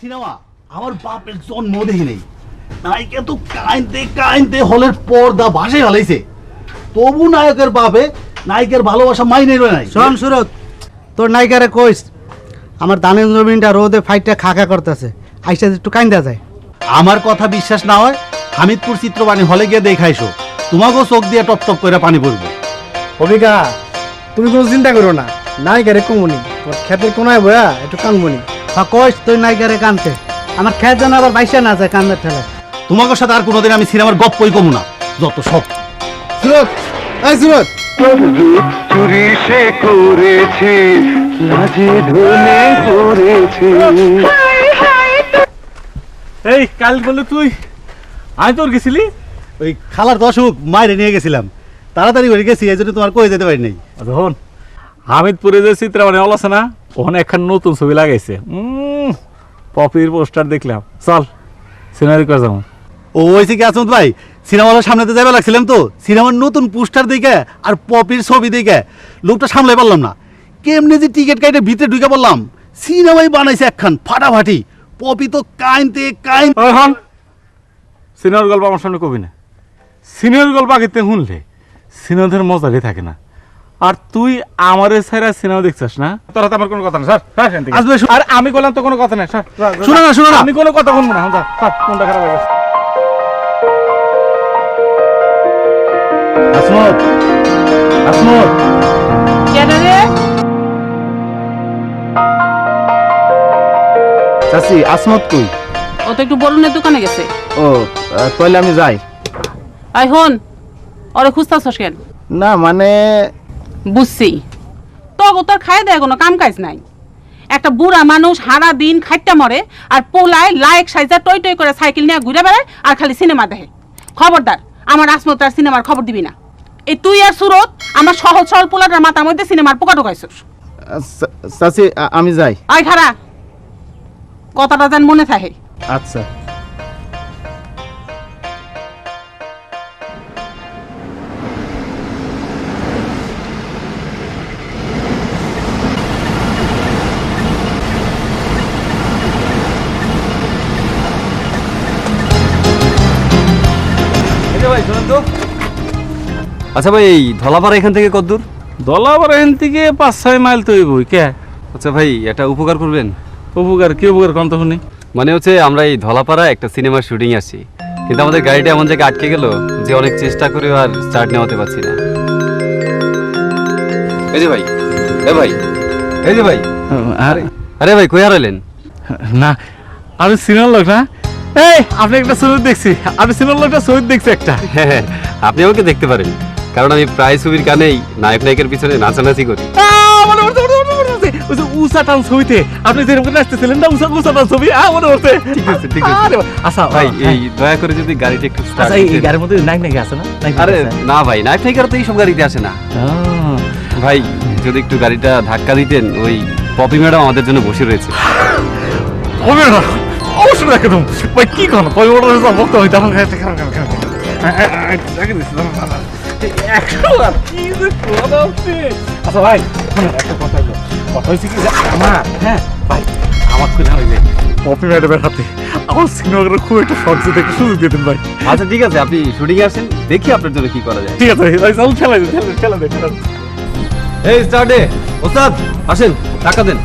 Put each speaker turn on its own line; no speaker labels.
Cinema আমার বাপের জন্ম দেখি নেই। নায়িকা তো কাইনতে কাইনতে হলের পর্দা হালাইছে তবু নায়কের বাপে নায়িকার ভালোবাসা মাইনে রয়ে নাই।
শোন সুরত তোর নায়িকারে কইস আমার দানের জমিনটা রোদে ফাইটটা খাকা করতেছে আইসা একটু কাইন্দা যায়।
আমার কথা বিশ্বাস না হয় হামিদপুর চিত্রবাণী হলে গিয়ে দেখাইছো তোমাকেও চোখ দিয়ে টপ টপ করে পানি পড়বে।
অভিকা তুমি কোনো চিন্তা করো না নায়িকারে কমুনি তোর খেতের কোনায় বয়া একটু হ্যাঁ কইস তুই নায়িকারে কানতে। আমার খেত যেন আবার বাইসা না যায় কান্দের ঠেলে।
তোমাকে সাথে আর কোনোদিন আমি সিনেমার গপ্পই কমু না। যত সব।
সুরত এই সুরত।
চুরি সে করেছে লাজে ধনে পড়েছে।
এই কাল বলে তুই? আমি তোর গেছিলি?
ওই খালার তো অসুখ মায়ের নিয়ে গেছিলাম। তাড়াতাড়ি করে গেছি এই জন্য তোমার কই যেতে পারি নাই।
রোহন হামিদপুরে যে চিত্রা মানে অল আছে না ওখানে একখান নতুন ছবি লাগাইছে। পপির পোস্টার দেখলাম। চল সিনারি করে যাব।
ও হয়েছে কি আসমত ভাই? সিনেমা হলের সামনেতে যাবে লাগছিলাম তো। সিনেমার নতুন পোস্টার দেখে আর পপির ছবি দেখে লোকটা সামলাই পারলাম না। কেমনে যে টিকিট কাইটে ভিতরে ঢুকে পড়লাম। সিনেমাই বানাইছে একখান ফাটাফাটি। পপি তো কাইনতে কাইন
হন সিনিয়র গল্প আমার সামনে কবি না। সিনিয়র গল্প আগেতে শুনলে সিনিয়রদের মজারই থাকে না। আর তুই আমারে ছাড়া সিনেমা দেখছিস না? তোর হাতে আমার কোনো কথা না স্যার।
আসবে
আর আমি বললাম তো কোনো কথা নাই স্যার।
শোনো না, শোনো না।
আমি কোনো কথা শুনব না স্যার। স্যার কোনটা খারাপ হয়ে গেছে।
আসমত আসমত।
কেন রে?
চাচি আসমত কই?
ও তো একটু বলুনের দোকানে গেছে।
ও তাহলে আমি যাই।
আই হন ওরে খুঁজতাছস কেন?
না মানে
বুঝছি। তো তোর খাই দেয় কোনো কাম কাজ নাই। একটা বুড়া মানুষ হারা দিন খাইটা মরে আর পোলায় লায়ক সাইজা টই টই করে সাইকেল নিয়ে ঘুরে বেড়ায় আর খালি সিনেমা দেখে। খবরদার আমার আসমতার সিনেমার খবর দিবি না। এই তুই আর সুরত আমার সহজ সরল পোলাটার মাথার মধ্যে সিনেমার পোকা ঢোকাইছস।
চাচি আমি যাই।
আয় খারা কথাটা যেন মনে থাকে।
আচ্ছা।
আচ্ছা ভাই এই ধলাপাড়া এখান থেকে কতদূর?
দলাবার এখান থেকে পাঁচ ছয় মাইল তো বই কে?
আচ্ছা ভাই একটা উপকার করবেন?
উপকার কি উপকার কম তো শুনি?
মানে হচ্ছে আমরা এই ধলাপাড়া একটা সিনেমার শুটিং আসি কিন্তু আমাদের গাড়িটা এমন জায়গায় আটকে গেল যে অনেক চেষ্টা করেও আর স্টার্ট নেওয়াতে পারছি না। এই যে ভাই এ ভাই এই যে ভাই।
আরে।
আরে ভাই কই হারালেন?
না আমি সিনেমার লোক না এই আপনি একটা ছবি দেখছি। আমি সিনেমার লোকটা ছবি দেখছি একটা।
হ্যাঁ হ্যাঁ, আপনি আমাকে দেখতে পারেন। কারণ আমি প্রায় ছবির গানেই নায়ক নায়কের পিছনে নাচানাচি করি।
ছবিতে। আপনি যেরকম করে না উষা উষা ছবি? আহ, মনে পড়ছে।
ঠিক আছে ঠিক আছে।
আচ্ছা
ভাই এই দয়া করে যদি গাড়িটা একটু স্টার্ট
আচ্ছা এই গাড়ির মধ্যে নাইক নাকি আছে না?
আরে না ভাই তো এইসব গাড়িতে আসে না। ভাই যদি একটু গাড়িটা ধাক্কা দিতেন ওই পপি ম্যাডাম আমাদের জন্য বসে রয়েছে।
হবে না অবশ্যই রেখে দেবো ভাই কি কোনো পরিবর্তন হয়েছে ভক্ত হইতে আমার কাছে খারাপ খারাপ খারাপ রেখে দিচ্ছি দাঁড়ান, দাঁড়ান। একশো আর কি যে কথা হচ্ছে আচ্ছা ভাই শোনেন, একটা কথা কথা হয়েছে কি আমার হ্যাঁ ভাই আমার খুব জানা যে পপি হাতে আমার সিনেমাগুলো খুব একটা ভাই
আচ্ছা ঠিক আছে আপনি দেখি আপনার জন্য কি করা যায়
ঠিক আছে ভাই চল খেলা খেলা খেলা
আসেন টাকা দেন